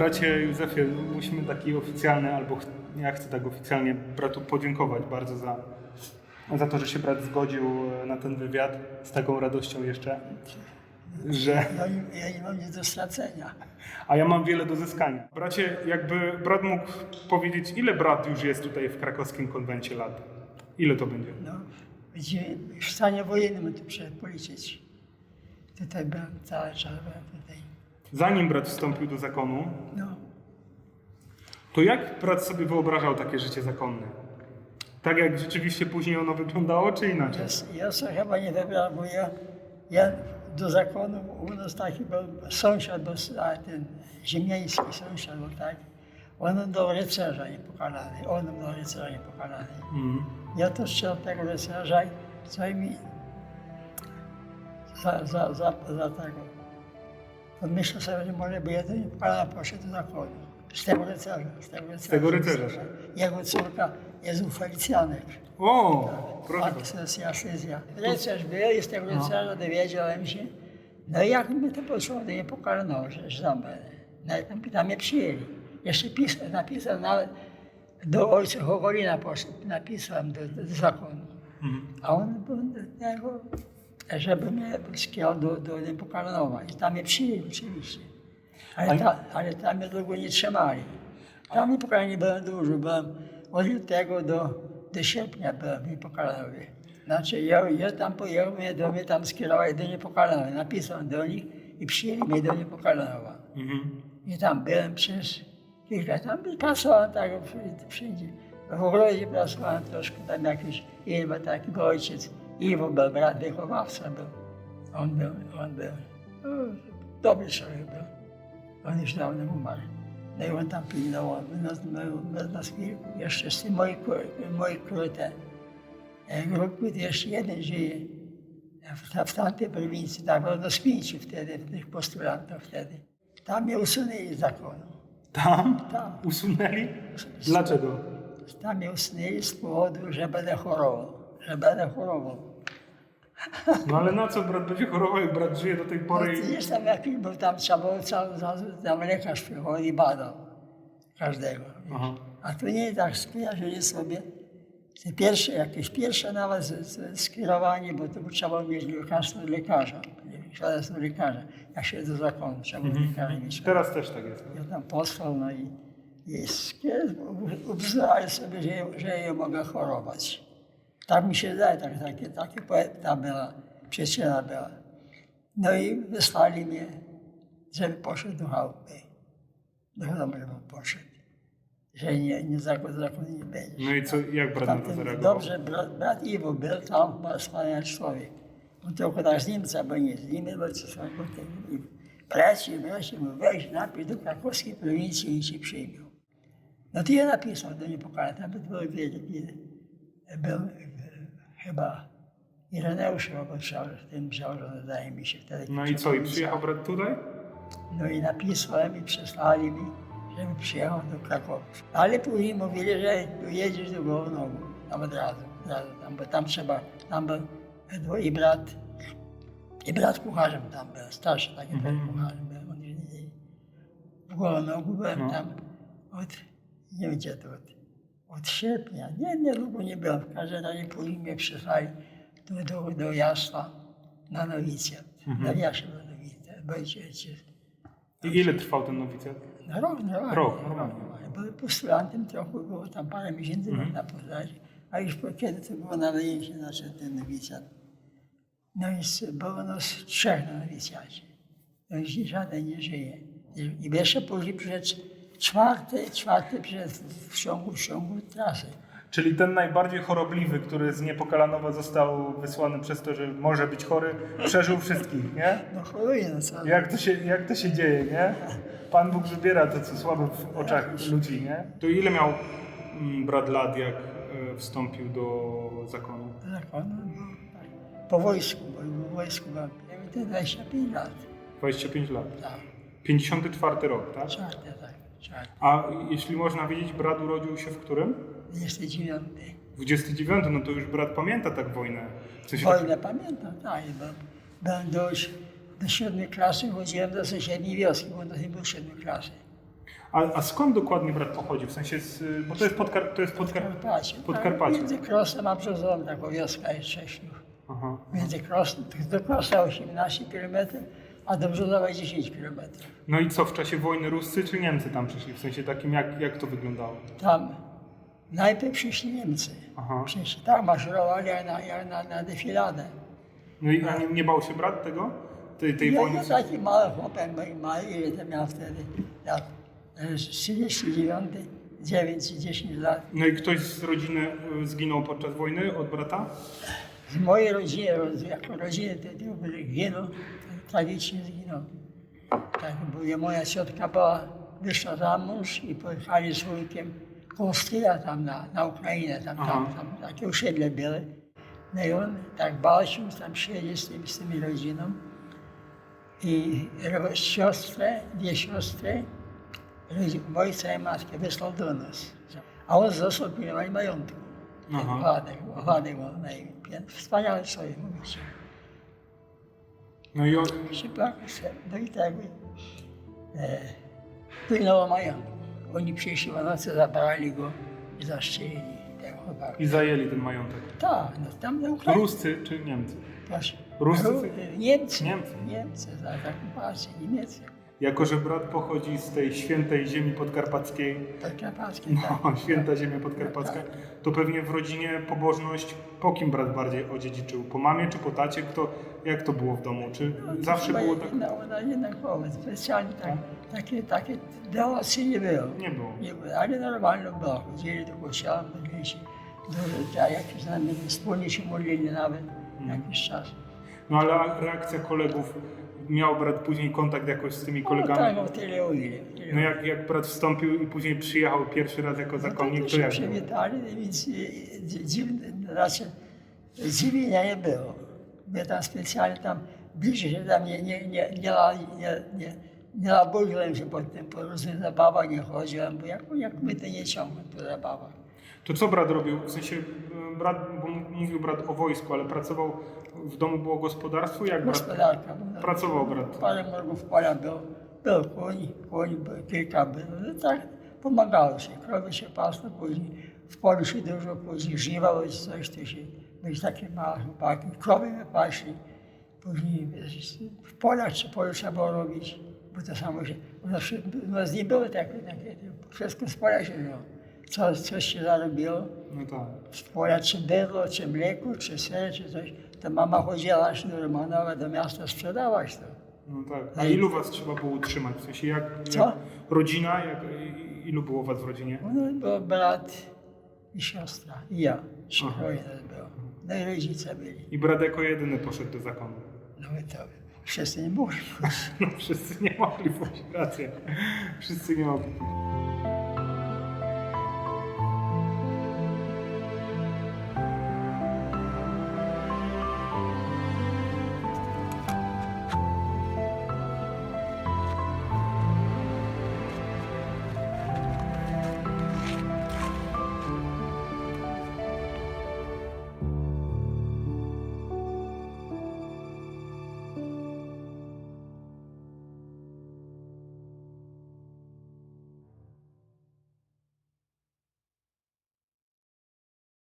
Bracie Józefie, musimy taki oficjalny, albo ch- ja chcę tak oficjalnie bratu podziękować bardzo za, za to, że się brat zgodził e, na ten wywiad z taką radością jeszcze, że... Ja nie, ja nie mam nic do stracenia. A ja mam wiele do zyskania. Bracie, jakby brat mógł powiedzieć, ile brat już jest tutaj w krakowskim konwencie lat? Ile to będzie? No, w stanie wojennym to trzeba policzyć. Tutaj byłem cały czas, byłem tutaj. Zanim brat wstąpił do zakonu, No, to jak brat sobie wyobrażał takie życie zakonne? Tak jak rzeczywiście później ono wyglądało, czy inaczej? ja, ja sobie chyba nie wybrałem, bo ja, ja do zakonu u nas taki był sąsiad, był, a ten ziemiański sąsiad był tak. On do rycerza niepokalany, on do rycerza niepokalany. Mhm. Ja to strzelam tego rycerza co mi za, za, za, za tego. Pomyślę sobie, że może by jeden niepokalany poszedł do zakonu. Z tego rycerza. Z tego rycerza. tego rycerza. Jego córka jest u Felicjanek. O, proszę bardzo. Akcesja, sesja. Rycerz był i z tego rycerza dowiedziałem się. No i jak mi to poszło, to nie pokarno, że, tam będę. No tam, tam mnie przyjęli. Jeszcze pis, napisałem nawet do ojca Hogolina poszedł, napisałem do, do, do zakonu. Mhm. A on był do tego, żeby mnie skierował do, do Niepokalanowa. I tam mnie przyjęli oczywiście. Ale, Ale- ta, ale tam mnie długo nie trzymali. Tam Niepokalanie byłem dużo, byłem od lutego do, do sierpnia byłem w Niepokalanowie. Znaczy ja, ja tam pojechał, mnie do mnie tam skierowali do Niepokalanowa. Napisałem do nich i przyjęli mnie do Niepokalanowa. Mhm. I tam byłem przez kilka, tam pracowałem tak wszędzie. W ogrodzie pracowałem troszkę, tam jakiś Iwo, taki ojciec. Iwo był, brat wychowawca był. On był, on był, no, dobry człowiek był. On już dawno umarł. No i on tam pilnował, nas, nas, nas. Jeszcze z tym moi, kur- moi krótę. Grupy jeszcze jeden żyje. W, w tamtej prowincji, tak było do pięciu wtedy, tych postulantów wtedy. Tam mnie usunęli z zakonu. Tam? Tam. Usunęli? Dlaczego? Tam mnie usunęli z powodu, że będę chorował. Że będę chorował. No ale na co brat będzie chorował, jak brat żyje do tej No, pory? i- Gdzieś tam jakiś był, tam trzeba było cały, tam lekarz przychodził i badał każdego. Aha. A tu nie tak skojarzyli sobie. Te pierwsze, jakieś pierwsze nawet z, z, skierowanie, bo to trzeba było mieć lekarstwo lekarza, świadectwo lekarza. Jak się do zakonu, trzeba było lekarza mieć. Teraz też tak jest. Ja tam posłał, no i, i skier- sobie, że, że ja mogę chorować. Tak mi się zdaje, tak, takie, takie poeta była, przyczyna była. No i wysłali mnie, żeby poszedł do chałupy. Do domu, żebym poszedł. Że nie, nie zakon, zakon nie będzie. No i co, jak brat na to zareagował? dobrze, brat, brat Iwo był tam, wspaniały człowiek. On tylko tak z Niemca, bo nie z Niemca, bo co bo ten, braci, braci, mu weź napisz do krakowskiej prowincji i ci przyjmą. No to ja napisał do niepokala, tam było wiele, wiele. Był chyba Ireneusz chyba książę, ten książę, zdaje mi się wtedy. No i co, i przyjechał brat tutaj? No i napisałem i przesłali mi, żebym przyjechał do Krakowa. Ale później mówili, że jedziesz do Głownogu, tam od razu, od razu tam, bo tam trzeba, tam był i brat, i brat kucharzem tam był, starszy taki brat kucharzem był. On w Głownogu byłem No. tam od, nie wiem gdzie to, od, od sierpnia, nie, nie długo nie byłem, w każdym razie później mnie przysłali do, do, do Jasła na nowicjat. Na Jasie był nowicjat, ojciec I ile trwał ten nowicjat? na rok, normalnie. Rok, normalnie. Byłem postulantem trochę, było tam parę miesięcy Mhm. na poznać, a już po kiedy to było na wyjęcie, znaczy ten nowicjat. No i było nas trzech na nowicjacie. No i żaden nie żyje. I i jeszcze później przyszedł czwarty, czwarty przyszedł w ciągu, w ciągu trasy. Czyli ten najbardziej chorobliwy, który z Niepokalanowa został wysłany przez to, że może być chory, przeżył wszystkich, nie? No choruje na co? Jak to się, jak to się dzieje, nie? Pan Bóg wybiera to, co słabe w oczach ludzi, nie? To ile miał mm, brat lat, jak e, wstąpił do zakonu? Zakonu, no, tak. Po wojsku, bo w wojsku te 25 lat. 25 lat. Tak, 54 rok, tak? czwarte, tak, czwarte. A jeśli można wiedzieć, brat urodził się w którym? 29. 29, no to już brat pamięta tak wojnę. W sensie tak, Wojnę pamiętam, tak. Bo byłem do, do siódmej klasy, chodziłem do sąsiedniej wioski, bo do tej był siódmej klasy. A, a skąd dokładnie brat pochodzi? W sensie, z, bo to jest Podkar, to jest Podkar... Podkarpacie. Podkarpacie. Tak, między Krosem a Brzozową taką wioska jest Cześniów. Między Krosem, do Krosa 18 km, a do Brzozowa 10 km. No i co, w czasie wojny Ruscy czy Niemcy tam przyszli? W sensie takim, jak, jak to wyglądało? Tam najpierw przyszli Niemcy. Aha. Przyszli, tak maszerowali na, na, na defiladę. No i a nie, nie bał się brat tego? Tej, tej Ja, wojny? ja taki mały chłopak, był mały, ile to miał wtedy? Lat e, 39, 9 czy 10 lat. No i ktoś z rodziny y, zginął podczas wojny od brata? Z mojej rodziny, jako rodziny, to to zginął, tragicznie zginął. Tak, bo ja- moja ciotka była, wyszła za mąż i pojechali z wujkiem koło Styla tam na, na Ukrainę, tam, tam, tam takie osiedle były. No i on tak walczył, tam siedział z tymi, z tymi rodziną. I siostrę, dwie siostry, ojca i matkę wysłał do nas. A on został pilnować majątku. Władek, Władek był na imię. Wspaniały człowiek, mówicie. No i on, Szybko, no i tak e, pilnował majątku. Oni przyszli w nocy, zabrali go i zaszczelili tego chłopaka. i zajęli ten majątek. Tak, no tam na Ukrainie. Ruscy czy Niemcy? Proszę. Ruscy? Ru- Niemcy. Niemcy. Niemcy, za tak patrzę, Niemcy. Jako, że brat pochodzi z tej świętej ziemi podkarpackiej, Podkarpackie, no, tak. święta ziemia podkarpacka, to pewnie w rodzinie pobożność po kim brat bardziej odziedziczył? Po mamie czy po tacie? Kto, jak to było w domu? Czy zawsze Chyba było tak? jedna- Ona jednakowo, specjalnie tak, takie, takie dełacji nie było. Nie było. Nie było, ale normalnie było. Chodzili do kościoła, modlili się, do, jakieś znamy, wspólnie się modlili nawet Mhm. jakiś czas. No ale reakcja kolegów, miał brat później kontakt jakoś z tymi No kolegami? tak, o tyle o ile. tyle No jak, jak brat wstąpił i później przyjechał pierwszy raz jako No zakonnik, to to się jak przywitali, więc e, dzi- dziwne, znaczy zdziwienia nie było. My tam specjalnie tam bliżej się tam nie, nie, nie, nie, nie, nie, nie labudziłem się pod tym, po różnych zabawach nie chodziłem, bo jak, jak my to nie ciągłem po zabawach. To co brat robił? W sensie y, brat, bo mówił brat o wojsku, ale pracował, w domu było gospodarstwo? Jak brat? Gospodarka. bo- Pracował brat. Parę morgów pola było, był koń, koń był, kilka było, no tak pomagało się, krowy się pasło, później w polu się dużo, później żniwa czy coś, to się, byli takie małe chłopaki, krowy my pasli, później w polach czy polu trzeba było robić, bo to samo się, u nas, u nas nie było takie, takie, wszystko z pola się wzięło. Co, coś się zarobiło, No tak. z pola czy bydło, czy mleko, czy ser, czy coś, to mama chodziła aż do miasta sprzedawać to. No tak. A ilu was trzeba było utrzymać? W sensie jak, Co? jak rodzina, jak, ilu było was w rodzinie? No, był brat i siostra, i ja. Aha. Nas było. No i rodzice byli. I brat jako jedyny poszedł do zakonu. No i to wszyscy nie mogli pójść. No wszyscy nie mogli pójść, racja. Wszyscy nie mogli.